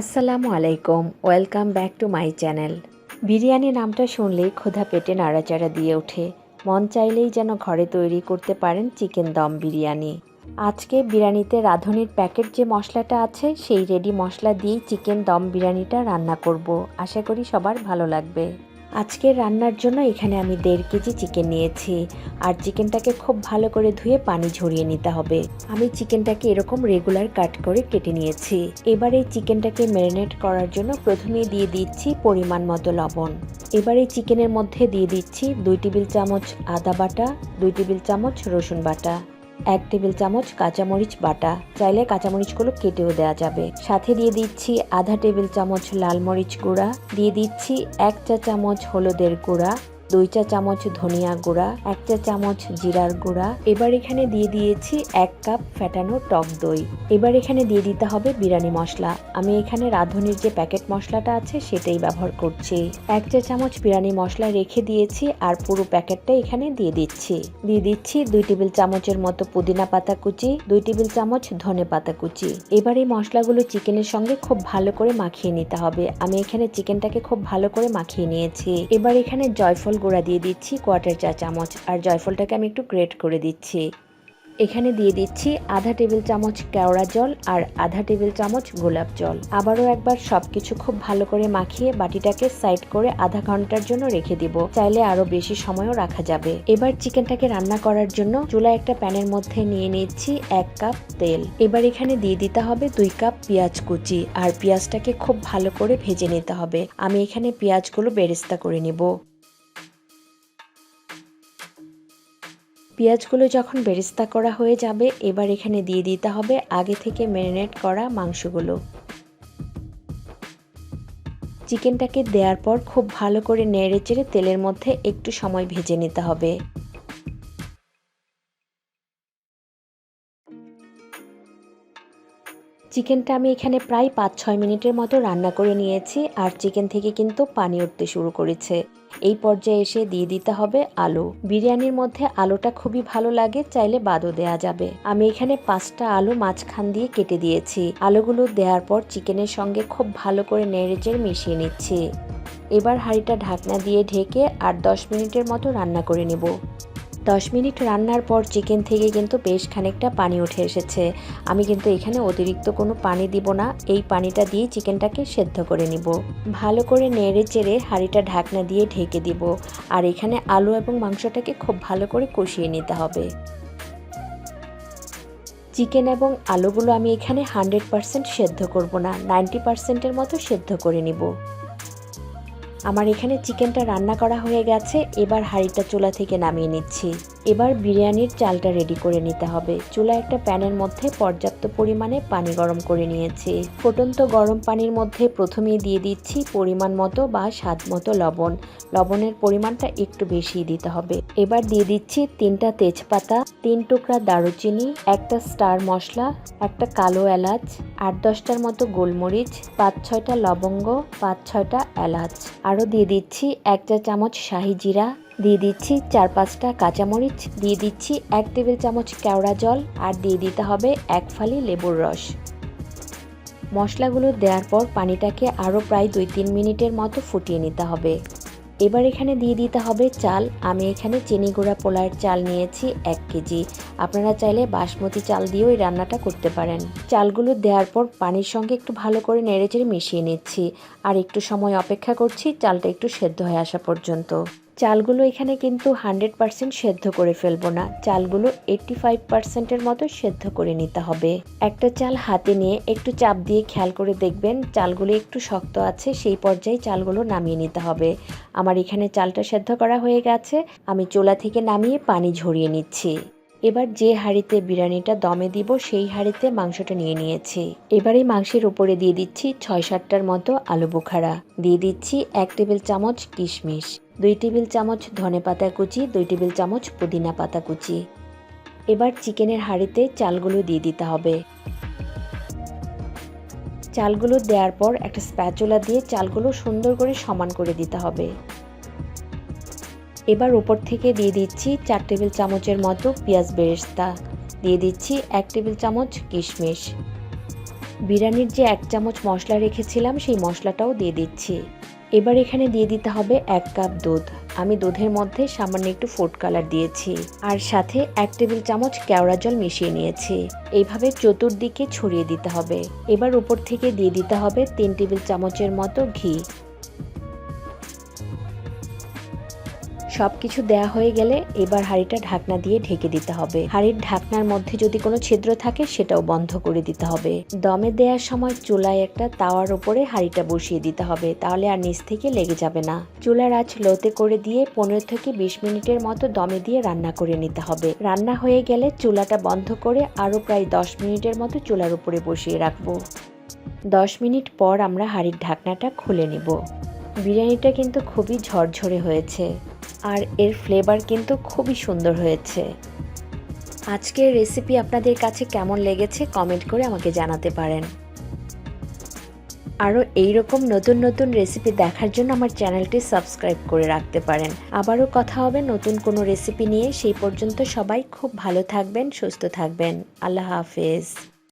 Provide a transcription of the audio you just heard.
আসসালামু আলাইকুম, welcome back to my channel. Biryani নামটা শুনলেই ক্ষুধা পেটে নাড়াচাড়া দিয়ে ওঠে। মন চাইলেই যেন ঘরে তৈরি করতে পারেন চিকেন দম বিরিয়ানি। আজকে বিরিয়ানিতে রাঁধুনির প্যাকেট যে মশলাটা আছে, সেই রেডি মশলা দিয়েই চিকেন দম বিরিয়ানিটা রান্না করব। আশা করি সবার ভালো লাগবে। আজকে রান্নার জন্য এখানে আমি দেড় কেজি চিকেন নিয়েছি। আর চিকেনটাকে খুব ভালো করে ধুয়ে পানি ঝরিয়ে নিতে হবে। আমি চিকেনটাকে এরকম রেগুলার কাট করে কেটে নিয়েছি। এবার এই চিকেনটাকে ম্যারিনেট করার জন্য প্রথমে দিয়ে দিচ্ছি পরিমাণ মতো লবণ। এবার এই চিকেনের মধ্যে দিয়ে দিচ্ছি দুই টেবিল চামচ আদা বাটা, দুই টেবিল চামচ রসুন বাটা। এক টেবিল চামচ কাঁচামরিচ বাটা। চাইলে কাঁচামরিচগুলো কেটেও দেওয়া যাবে। সাথে দিয়ে দিচ্ছি আধা টেবিল চামচ লাল মরিচ গুঁড়া। দিয়ে দিচ্ছি এক চা চামচ হলুদের গুঁড়া। দুই চা চামচ ধনিয়া গুঁড়া, এক চা চামচ জিরার গুঁড়া। এবার এখানে দিয়ে দিয়েছি এক কাপ ফ্যাটানো টক দই। এবার এখানে দিয়ে দিতে হবে বিরিয়ানি মশলা। আমি এখানে রাঁধুনির যে প্যাকেট মশলাটা আছে সেটাই ব্যবহার করছি। এক চা চামচ বিরিয়ানি মশলা রেখে দিয়েছি আর পুরো প্যাকেটটা এখানে দিয়ে দিচ্ছি। দিয়ে দিচ্ছি দুই টেবিল চামচের মতো পুদিনা পাতা কুচি, দুই টেবিল চামচ ধনে পাতা কুচি। এবার এই মশলাগুলো চিকেনের সঙ্গে খুব ভালো করে মাখিয়ে নিতে হবে। আমি এখানে চিকেনটাকে খুব ভালো করে মাখিয়ে নিয়েছি। এবার এখানে জয়ফল গুঁড়া দিয়ে দিচ্ছি কোয়ার্টার চা চামচ আর জয়ফলটাকে আমি একটু গ্রেট করে দিচ্ছি। এখানে দিয়ে দিচ্ছি আধা টেবিল চামচ কেওড়া জল আর আধা টেবিল চামচ গোলাপ জল। আবারও একবার সবকিছু খুব ভালো করে মাখিয়ে বাটিটাকে সাইড করে আধা ঘণ্টার জন্য রেখে দিব। চাইলে আরও বেশি সময়ও রাখা যাবে। এবার চিকেনটাকে রান্না করার জন্য চুলা একটা প্যানের মধ্যে নিয়ে নিচ্ছি এক কাপ তেল। এবার এখানে দিয়ে দিতে হবে দুই কাপ পেঁয়াজ কুচি আর পেঁয়াজটাকে খুব ভালো করে ভেজে নিতে হবে। আমি এখানে পেঁয়াজগুলো বেরেস্তা করে নিব। পেঁয়াজগুলো যখন বেরেস্তা করা হয়ে যাবে, এবার এখানে দিয়ে দিতে হবে আগে থেকে ম্যারিনেট করা মাংসগুলো। চিকেনটাকে দেওয়ার পর খুব ভালো করে নেড়ে চেড়ে তেলের মধ্যে একটু সময় ভেজে নিতে হবে। চিকেনটা আমি এখানে প্রায় পাঁচ ছয় মিনিটের মতো রান্না করে নিয়েছি আর চিকেন থেকে কিন্তু পানি উঠতে শুরু করেছে। এই পর্যায়ে এসে দিয়ে দিতে হবে আলু। বিরিয়ানির মধ্যে আলুটা খুবই ভালো লাগে, চাইলে বাদও দেয়া যাবে। আমি এখানে পাঁচটা আলু মাঝখান দিয়ে কেটে দিয়েছি। আলুগুলো দেওয়ার পর চিকেনের সঙ্গে খুব ভালো করে নেড়েচেড়ে মিশিয়ে নিচ্ছি। এবার হাঁড়িটা ঢাকনা দিয়ে ঢেকে আর দশ মিনিটের মতো রান্না করে নেব। দশ মিনিট রান্নার পর চিকেন থেকে কিন্তু বেশ খানিকটা পানি উঠে এসেছে। আমি কিন্তু এখানে অতিরিক্ত কোনো পানি দিব না, এই পানিটা দিয়ে চিকেনটাকে সেদ্ধ করে নিব। ভালো করে নেড়ে চেড়ে হাঁড়িটা ঢাকনা দিয়ে ঢেকে দিব। আর এখানে আলু এবং মাংসটাকে খুব ভালো করে কষিয়ে নিতে হবে। চিকেন এবং আলুগুলো আমি এখানে হান্ড্রেড পারসেন্ট সেদ্ধ করব না, নাইনটি পারসেন্টের মতো সেদ্ধ করে নিব। আমার এখানে চিকেনটা রান্না করা হয়ে গেছে এবার হাঁড়িটা চুলা থেকে নামিয়ে নিচ্ছি। এবার বিরিয়ানির চালটা রেডি করে নিতে হবে। চুলা একটা প্যানের মধ্যে পর্যাপ্ত পরিমাণে পানি গরম করে নিয়েছি। ফুটন্ত গরম পানির মধ্যে প্রথমেই দিয়ে দিচ্ছি পরিমাণ মতো বা স্বাদ মতো লবণ। লবণের পরিমাণটা একটু বেশি দিতে হবে। এবার দিয়ে দিচ্ছি তিনটা তেজপাতা, তিন টুকরা দারুচিনি, একটা স্টার মশলা, একটা কালো এলাচ, আট দশটার মতো গোলমরিচ, পাঁচ ছয়টা লবঙ্গ, পাঁচ ছয়টা এলাচ। আরও দিয়ে দিচ্ছি এক চা চামচ শাহি জিরা দিয়ে দিচ্ছি চার পাঁচটা কাঁচামরিচ, দিয়ে দিচ্ছি এক টেবিল চামচ কেওড়া জল আর দিয়ে দিতে হবে এক ফালি লেবুর রস। মশলাগুলো দেওয়ার পর পানিটাকে আরও প্রায় দুই তিন মিনিটের মতো ফুটিয়ে নিতে হবে। এবার এখানে দিয়ে দিতে হবে চাল। আমি এখানে চিনি গুঁড়া পোলার চাল নিয়েছি এক কেজি। আপনারা চাইলে বাসমতি চাল দিয়েও এই রান্নাটা করতে পারেন। চালগুলো দেওয়ার পর পানির সঙ্গে একটু ভালো করে নেড়েচেড়ে মিশিয়ে নিচ্ছি। আর একটু সময় অপেক্ষা করছি চালটা একটু সেদ্ধ হয়ে আসা পর্যন্ত। চালগুলো এখানে কিন্তু হান্ড্রেড পারসেন্ট সেদ্ধ করে ফেলব না। চালগুলো এইট্টি ফাইভ পার্সেন্টের মতো সেদ্ধ করে নিতে হবে। একটা চাল হাতে নিয়ে একটু চাপ দিয়ে খেয়াল করে দেখবেন চালগুলো একটু শক্ত আছে, সেই পর্যায়ে চালগুলো নামিয়ে নিতে হবে। আমার এখানে চালটা সেদ্ধ করা হয়ে গেছে, আমি চোলা থেকে নামিয়ে পানি ঝরিয়ে নিচ্ছি। এবার যে হাঁড়িতে বিরিয়ানিটা দমে দিব, সেই হাঁড়িতে মাংসটা নিয়ে নিয়েছি। এবার এই মাংসের উপরে দিয়ে দিচ্ছি ছয় সাতটার মতো আলু বোখারা। দিয়ে দিচ্ছি এক টেবিল চামচ কিশমিশ। দুই টেবিল চামচ ধনে পাতা কুচি, দুই টেবিল চামচ পুদিনা পাতা কুচি। এবার চিকেনের হাঁড়িতে চালগুলো দিয়ে দিতে হবে। চালগুলো দেওয়ার পর একটা স্প্যাচুলা দিয়ে চালগুলো সুন্দর করে সমান করে দিতে হবে। এবার উপর থেকে দিয়ে দিচ্ছি চার টেবিল চামচের মতো পেঁয়াজ বেরেস্তা। দিয়ে দিচ্ছি এক টেবিল চামচ কিশমিশ। বিরিয়ানির যে এক চামচ মশলা রেখেছিলাম, সেই মশলাটাও দিয়ে দিচ্ছি। এবার এখানে দিয়ে দিতে হবে এক কাপ দুধ। আমি দুধের মধ্যে সামান্য একটু ফুড কালার দিয়েছি আর সাথে এক টেবিল চামচ কেওড়া জল মিশিয়ে নিয়েছি। এইভাবে চতুর্দিকে ছড়িয়ে দিতে হবে। এবার উপর থেকে দিয়ে দিতে হবে তিন টেবিল চামচের মতো ঘি। সব কিছু দেয়া হয়ে গেলে এবার হাঁড়িটা ঢাকনা দিয়ে ঢেকে দিতে হবে। হাঁড়ির ঢাকনার মধ্যে যদি কোনো ছিদ্র থাকে, সেটাও বন্ধ করে দিতে হবে। দমে দেওয়ার সময় চুলায় একটা তাওয়ার উপরে হাঁড়িটা বসিয়ে দিতে হবে, তাহলে আর নিচ থেকে লেগে যাবে না। চুলার আঁচ লোতে করে দিয়ে পনেরো থেকে বিশ মিনিটের মতো দমে দিয়ে রান্না করে নিতে হবে। রান্না হয়ে গেলে চুলাটা বন্ধ করে আরও প্রায় দশ মিনিটের মতো চুলার উপরে বসিয়ে রাখব। দশ মিনিট পর আমরা হাঁড়ির ঢাকনাটা খুলে নিব। বিরিয়ানিটা কিন্তু খুবই ঝরঝরে হয়েছে আর এর ফ্লেভার কিন্তু খুবই সুন্দর হয়েছে। আজকের রেসিপি আপনাদের কাছে কেমন লেগেছে কমেন্ট করে আমাকে জানাতে পারেন। আরও এইরকম নতুন নতুন রেসিপি দেখার জন্য আমার চ্যানেলটি সাবস্ক্রাইব করে রাখতে পারেন। আবারও কথা হবে নতুন কোনো রেসিপি নিয়ে। সেই পর্যন্ত সবাই খুব ভালো থাকবেন, সুস্থ থাকবেন। আল্লাহ হাফেজ।